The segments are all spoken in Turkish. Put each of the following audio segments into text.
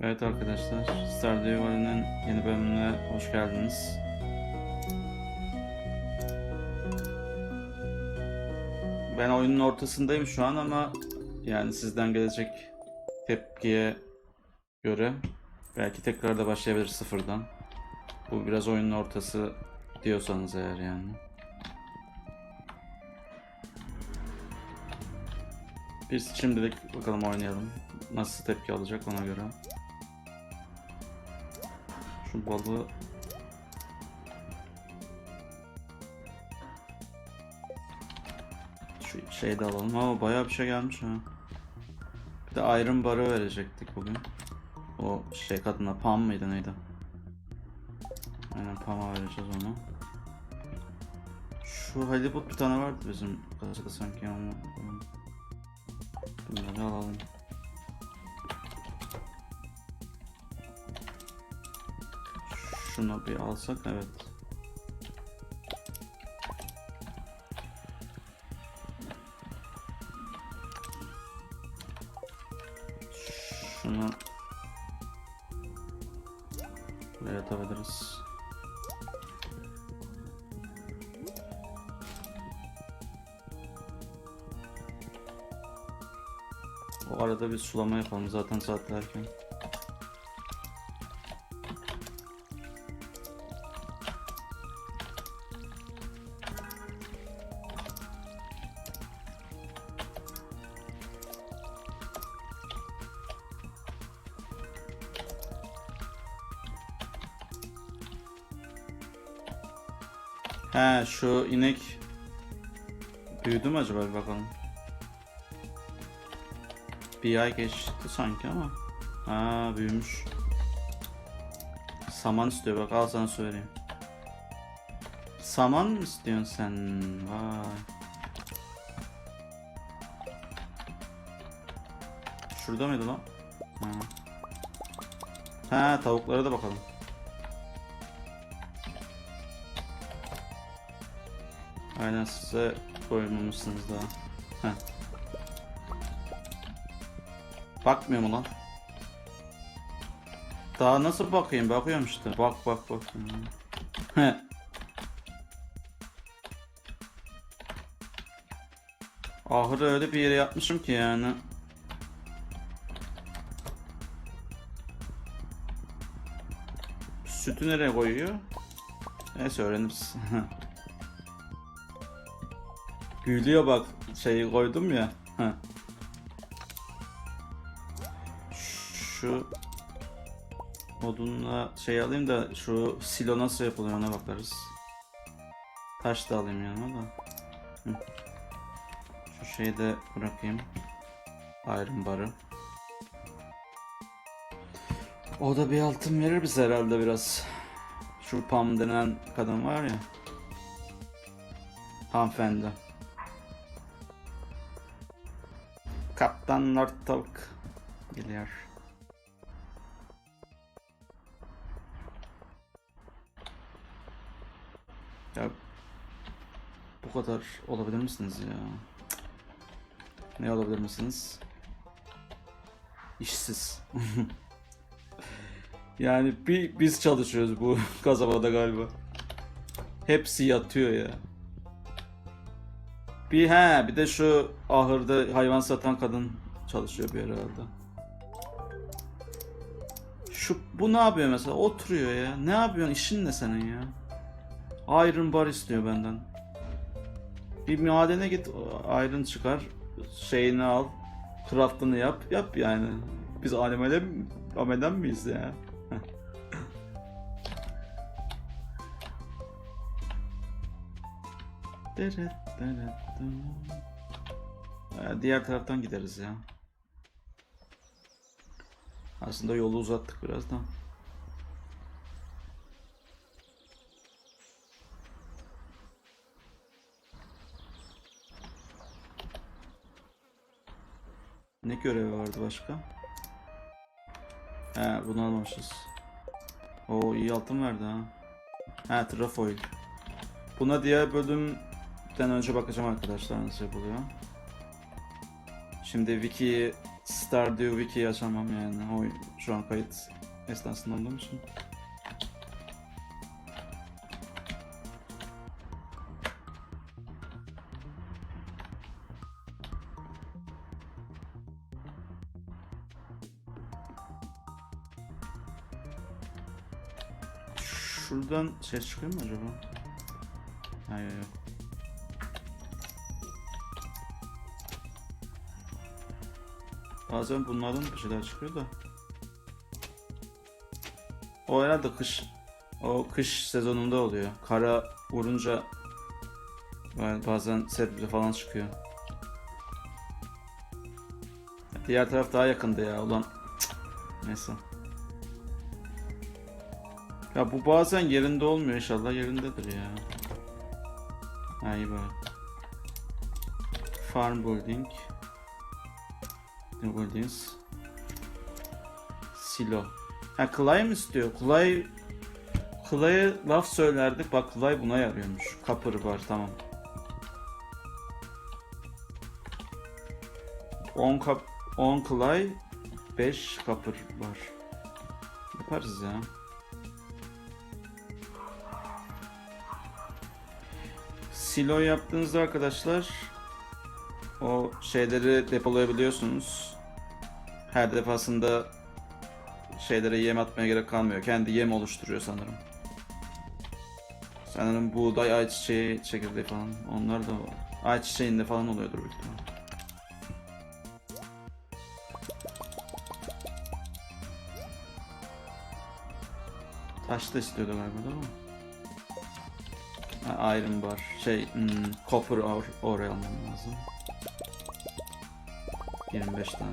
Evet arkadaşlar, Stardew Valley'nin yeni bölümüne hoş geldiniz. Ben oyunun ortasındayım şu an ama yani sizden gelecek tepkiye göre belki tekrar da başlayabilir sıfırdan. Bu biraz oyunun ortası diyorsanız eğer yani. Biz şimdilik bakalım oynayalım. Nasıl tepki alacak ona göre. Şu balığı Şu şeyi de alalım ama bayağı bir şey gelmiş ha. Bir de Iron Bar'ı verecektik bugün. O şey kadına Pam mıydı neydi? Aynen Pam'a vereceğiz onu. Şu halibut bir tane vardı bizim kasada sanki ama bunları alalım. Şunu bir alsak evet. Şunu buraya atabiliriz. O arada bir sulama yapalım zaten saat erken. He şu inek büyüdü mü acaba bir bakalım. Bir ay geçti sanki ama. Ha büyümüş. Saman istiyor bak al sana söyleyeyim. Saman mı istiyorsun sen? Vay. Şurada mıydı lan? Ha. Ha tavuklara da bakalım. Aynen size koymamışsınız daha. Heh. Bakmıyor mu lan? Daha nasıl bakayım? Bakıyorum işte. Bak bak bak. Ahırı öyle bir yere yapmışım ki yani. Sütü nereye koyuyor? Neyse öğreniriz. Gülüyor bak şeyi koydum ya. Şu odunla şey alayım da şu silo nasıl yapılıyor ona bakarız. Taş da alayım yanıma da. Şu şeyi de bırakayım. Iron barı. O da bir altın verir bize herhalde biraz. Şu Pam denen kadın var ya. Hanımefendi. Kaptan Northalk geliyor. Ya bu kadar olabilir misiniz ya? Ne olabilir misiniz? İşsiz. yani bir biz çalışıyoruz bu kasabada galiba. Hepsi yatıyor ya. Bir he bir de şu ahırda hayvan satan kadın çalışıyor bir herhalde. Şu bu ne yapıyor mesela? Oturuyor ya. Ne yapıyorsun? İşin ne senin ya? Iron bar istiyor benden. Bir madene git iron çıkar. Şeyini al. Craftını yap. Yap yani. Biz alemele amelen miyiz ya? Diğer taraftan gideriz ya. Aslında yolu uzattık biraz da. Ne görevi vardı başka? He bunu almamışız. Oo iyi altın verdi ha. He trafoil. Buna diğer bölümden önce bakacağım arkadaşlar nasıl yapılıyor. Şimdi Wiki'yi Stardew Wiki'yi açamam yani. O şu an kayıt esnasında olduğum için. Şuradan ses çıkıyor mu acaba? Hayır yok. Bazen bunlardan bir şeyler çıkıyor da. O herhalde kış. O kış sezonunda oluyor. Kara vurunca böyle bazen sebze falan çıkıyor. Diğer taraf daha yakındı ya ulan. Cık. Neyse. Ya bu bazen yerinde olmuyor inşallah yerindedir ya. Ha iyi böyle. Farm building. Buildings? Silo. Ha Clay mı istiyor? Clay Clay'e laf söylerdik. Bak Clay buna yarıyormuş. Copper var tamam. 10 kap 10 Clay 5 Copper var. Yaparız ya. Silo yaptığınızda arkadaşlar o şeyleri depolayabiliyorsunuz. Her defasında şeylere yem atmaya gerek kalmıyor. Kendi yem oluşturuyor sanırım. Sanırım buğday, ayçiçeği, çekirdeği falan. Onlar da ayçiçeğinde falan oluyordur büyük ihtimal. Taş da istiyordu galiba değil mi? Ha, Iron bar. Şey, hmm, copper ore almam lazım. 25 tane.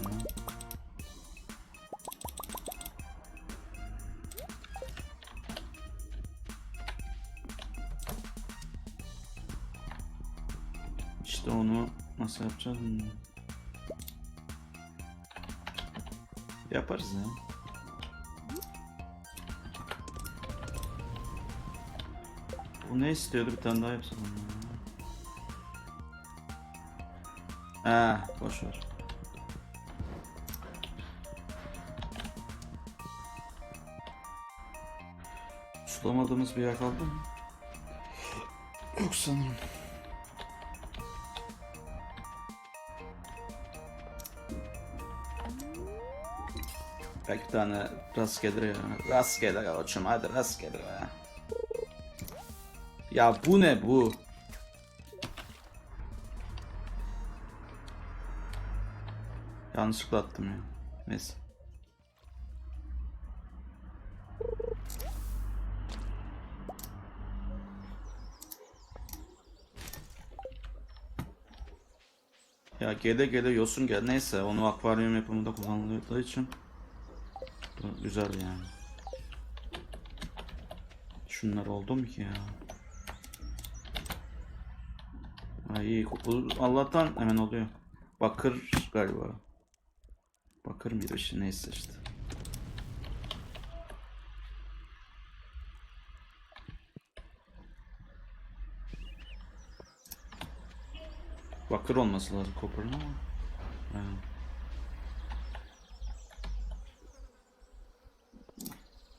İşte onu nasıl yapacağız? Hmm. Yaparız ya. Bu ne istiyordu bir tane daha yapsam. Ha, boş ver. Sulamadığımız bir yer kaldı mı? Yok sanırım. Belki bir tane rast gelir ya. Rast gelir koçum hadi rast gelir ya. Ya bu ne bu? Yanlışlıkla attım ya. Neyse. Ya gele gele yosun gel. Neyse onu akvaryum yapımında kullanıldığı için güzel yani. Şunlar oldu mu ki ya? Ay iyi. Allah'tan hemen oluyor. Bakır galiba. Bakır mıydı şey neyse işte. Bakır olması lazım copper'ın ama. Aynen.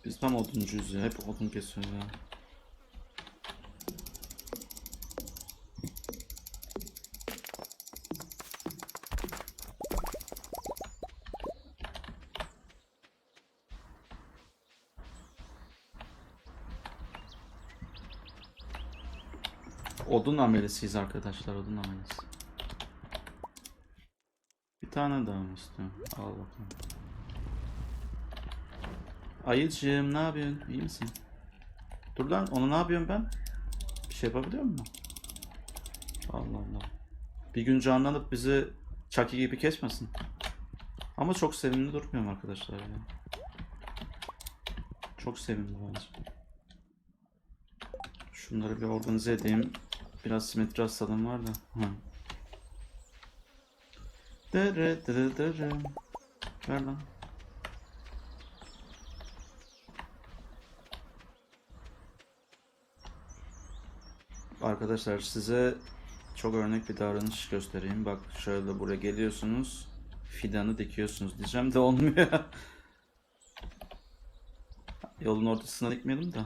Biz tam oduncuyuz ya. Hep odun kesiyoruz ya. Odun amelisiyiz arkadaşlar, odun amelisi. Tane daha mı istiyorum? Al bakalım. Ayıcığım ne yapıyorsun? İyi misin? Dur lan, onu ne yapıyorum ben? Bir şey yapabiliyor mu? Allah Allah. Bir gün canlanıp bizi Chucky gibi kesmesin. Ama çok sevimli durmuyorum arkadaşlar ya. Çok sevimli bence. Şunları bir organize edeyim. Biraz simetri hastalığım var da. Hı. Dırı. Ver lan. Arkadaşlar size çok örnek bir davranış göstereyim. Bak şöyle buraya geliyorsunuz. fidanı dikiyorsunuz diyeceğim de olmuyor. Yolun ortasına dikmeyelim de.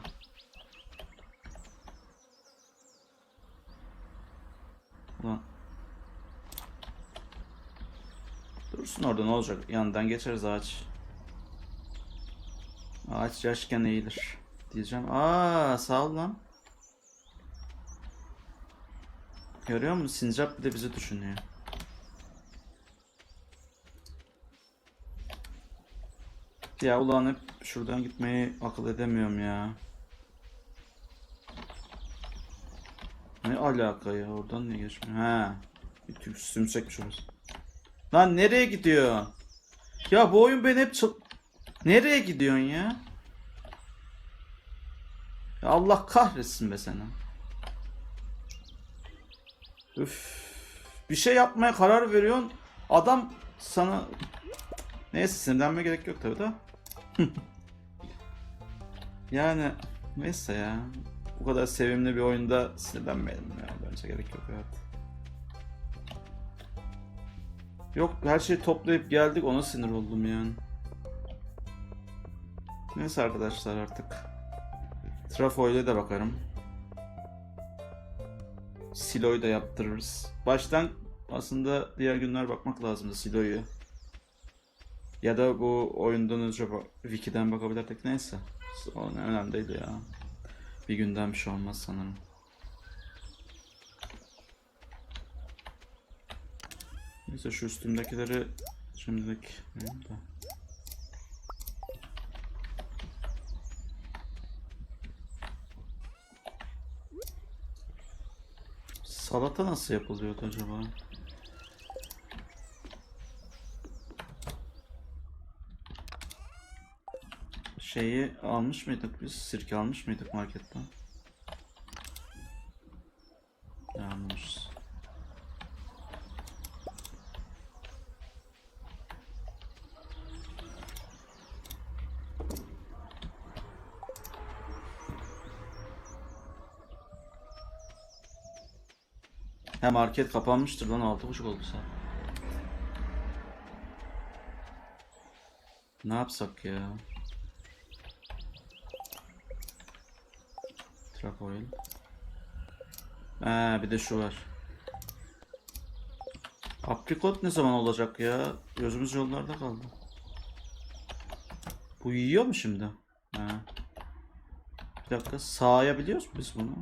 Ulan. Dursun orada ne olacak? Yanından geçeriz ağaç. Ağaç yaşken eğilir. Diyeceğim. Aa sağ ol lan. Görüyor musun? Sincap bir de bizi düşünüyor. Ya ulan hep şuradan gitmeyi akıl edemiyorum ya. Ne alaka ya? Oradan niye geçmiyor? Ha. Bir tür sümsek orası. Lan nereye gidiyor? Ya bu oyun beni hep. Nereye gidiyorsun ya? Ya Allah kahretsin be seni. Üf. Bir şey yapmaya karar veriyorsun. Adam sana... Neyse sinirlenme gerek yok tabii da. yani neyse ya. Bu kadar sevimli bir oyunda sinirlenmeyelim ya. Bence gerek yok evet. Yok her şeyi toplayıp geldik ona sinir oldum yani. Neyse arkadaşlar artık. Trafo ile de bakarım. Silo'yu da yaptırırız. Baştan aslında diğer günler bakmak lazımdı Silo'yu. Ya da bu oyundan önce Wiki'den bakabilirdik neyse. O ne önemli değil ya. Bir günden bir şey olmaz sanırım. Neyse şu üstümdekileri şimdilik da. Salata nasıl yapılıyordu acaba? Şeyi almış mıydık biz? Sirke almış mıydık marketten? He market kapanmıştır lan 6.30 oldu saat. Ne yapsak ya? Truck oil. Ee, bir de şu var. Aprikot ne zaman olacak ya? Gözümüz yollarda kaldı. Bu yiyor mu şimdi? He. Bir dakika sağayabiliyoruz mu biz bunu?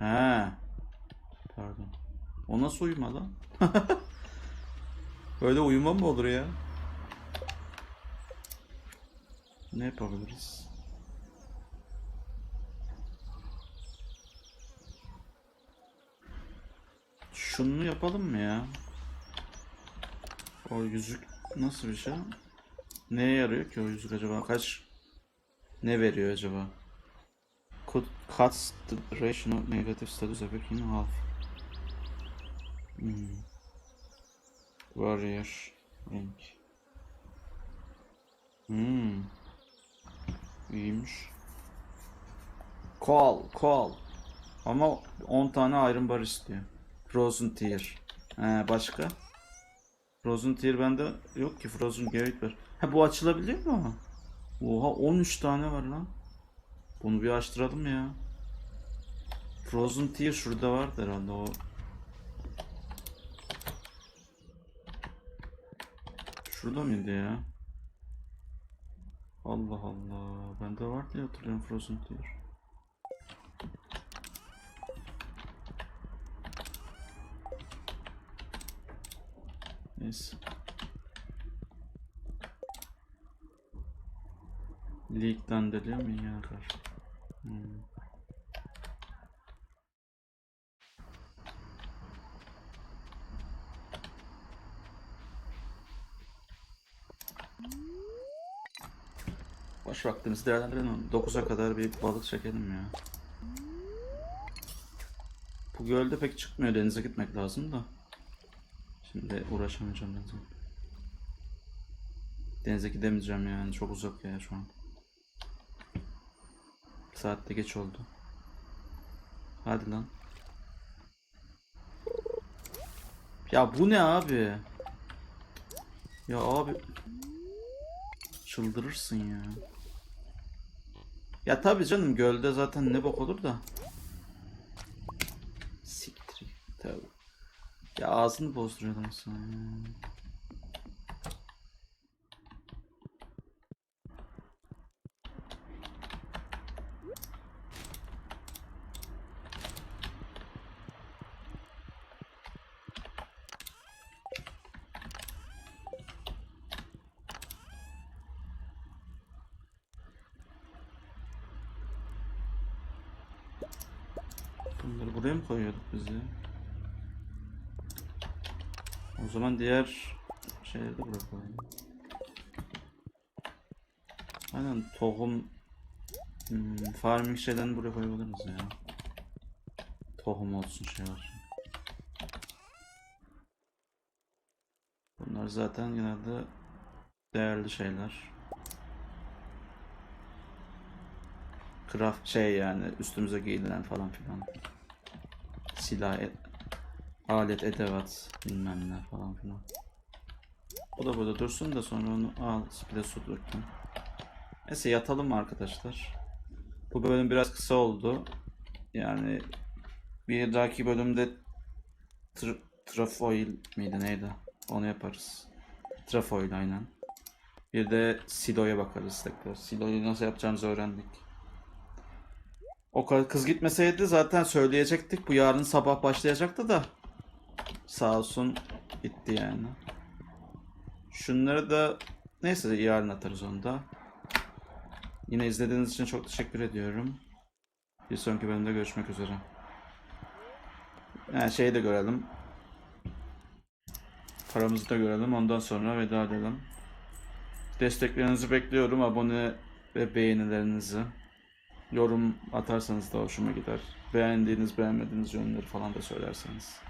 He. Pardon. O nasıl uyuma lan? Böyle uyuma mı olur ya? Ne yapabiliriz? Şunu yapalım mı ya? O yüzük nasıl bir şey? Neye yarıyor ki o yüzük acaba? Kaç ne veriyor acaba? Could cuts the duration of negative status effect in half. Hmm. Warrior Link. Hmm. İyiymiş. Call, call. Ama 10 tane Iron Bar istiyor. Frozen Tier. He, başka? Frozen Tier bende yok ki. Frozen Gate var. Ha bu açılabiliyor mu? Oha 13 tane var lan. Bunu bir açtıralım ya. Frozen Tier şurada vardı herhalde o. Şurada mıydı ya? Allah Allah. Bende var diye hatırlıyorum Frozen Tier. Neyse. League'den deliyor mu ya kar? Hmm. Boş vaktimizi değerlendirelim. 9'a kadar bir balık çekelim ya. Bu gölde pek çıkmıyor. Denize gitmek lazım da. Şimdi uğraşamayacağım denize. Denize gidemeyeceğim yani. Çok uzak ya şu an. Saat de geç oldu. Hadi lan. Ya bu ne abi? Ya abi çıldırırsın ya. Ya tabii canım gölde zaten ne bok olur da. Siktir. Tabii. Ya ağzını bozduruyor adam sana. Bunları buraya mı koyuyorduk biz ya? O zaman diğer şeyleri de buraya koyalım. Aynen tohum hmm, farming şeylerini buraya koyabiliriz ya. Tohum olsun şey olsun. Bunlar zaten genelde değerli şeyler. Craft şey yani üstümüze giyilen falan filan. Silah, alet, edevat bilmem ne falan filan. O da burada dursun da sonra onu al de su döktüm. Neyse yatalım arkadaşlar? Bu bölüm biraz kısa oldu. Yani bir dahaki bölümde tr trafoil miydi neydi? Onu yaparız. Trafoil aynen. Bir de siloya bakarız tekrar. Siloyu nasıl yapacağımızı öğrendik. O kız gitmeseydi zaten söyleyecektik. Bu yarın sabah başlayacaktı da. Sağ olsun gitti yani. Şunları da neyse yarın atarız onu da. Yine izlediğiniz için çok teşekkür ediyorum. Bir sonraki bölümde görüşmek üzere. Yani şeyi de görelim. Paramızı da görelim. Ondan sonra veda edelim. Desteklerinizi bekliyorum. Abone ve beğenilerinizi. Yorum atarsanız da hoşuma gider. Beğendiğiniz, beğenmediğiniz yönleri falan da söylerseniz.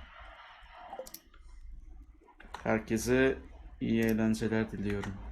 Herkese iyi eğlenceler diliyorum.